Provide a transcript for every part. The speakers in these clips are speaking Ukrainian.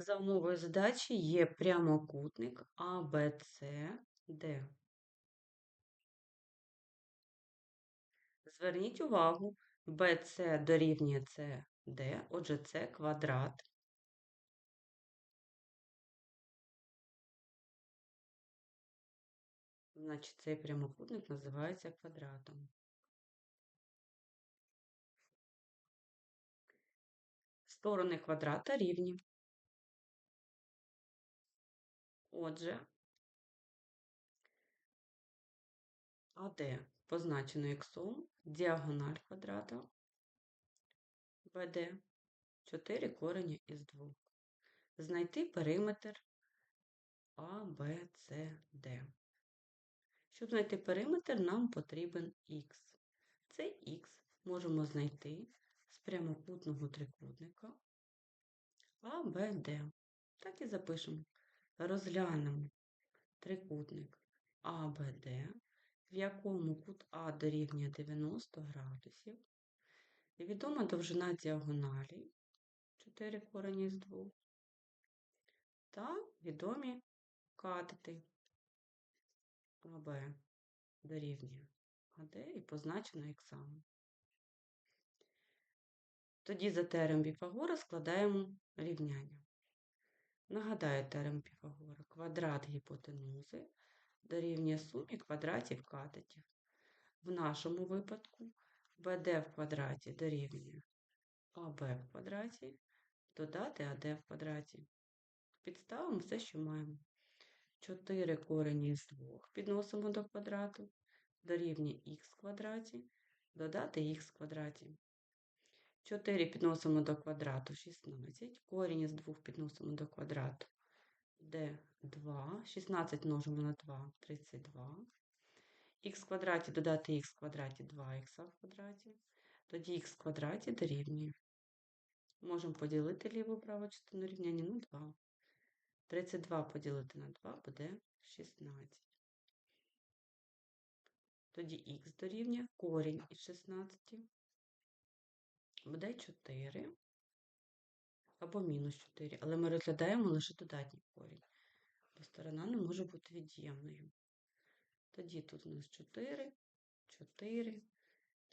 За умовою задачі є прямокутник АБЦД. Зверніть увагу, BC дорівнює CD, отже, це квадрат. Значить, цей прямокутник називається квадратом. Сторони квадрата рівні. Отже, АД позначено як сум, діагональ квадрата БД 4 корені із 2. Знайти периметр АБЦД. Щоб знайти периметр, нам потрібен х. Цей х можемо знайти з прямокутного трикутника АБД. Так і запишемо. Розглянемо трикутник АБД, в якому кут А дорівнює 90 градусів. І відома довжина діагоналі 4 корені з 2. Та відомі катети АБ дорівнює АД і позначено іксами. Тоді за теорем Піфагора складаємо рівняння. Нагадаю теорем Піфагора. Квадрат гіпотенузи дорівнює сумі квадратів катетів. В нашому випадку БД в квадраті дорівнює АБ в квадраті, додати АД в квадраті. Підставимо все, що маємо. 4 корені з 2 підносимо до квадрату, дорівнює х квадраті, додати х квадраті. 4 підносимо до квадрату 16, корінь з 2 підносимо до квадрату d2, 16 множимо на 2, 32. х квадраті додати х квадраті 2х в квадраті, тоді х квадраті дорівнює. Можемо поділити ліву праву частину рівняння на 2. 32 поділити на 2 буде 16. Тоді х дорівнює корінь із 16 буде 4 або мінус 4, але ми розглядаємо лише додатній корінь, бо сторона не може бути від'ємною. Тоді тут у нас 4, 4,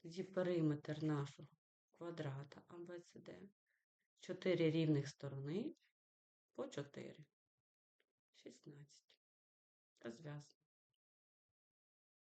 тоді периметр нашого квадрата ABCD, 4 рівних сторони по 4. 16. Розв'язано.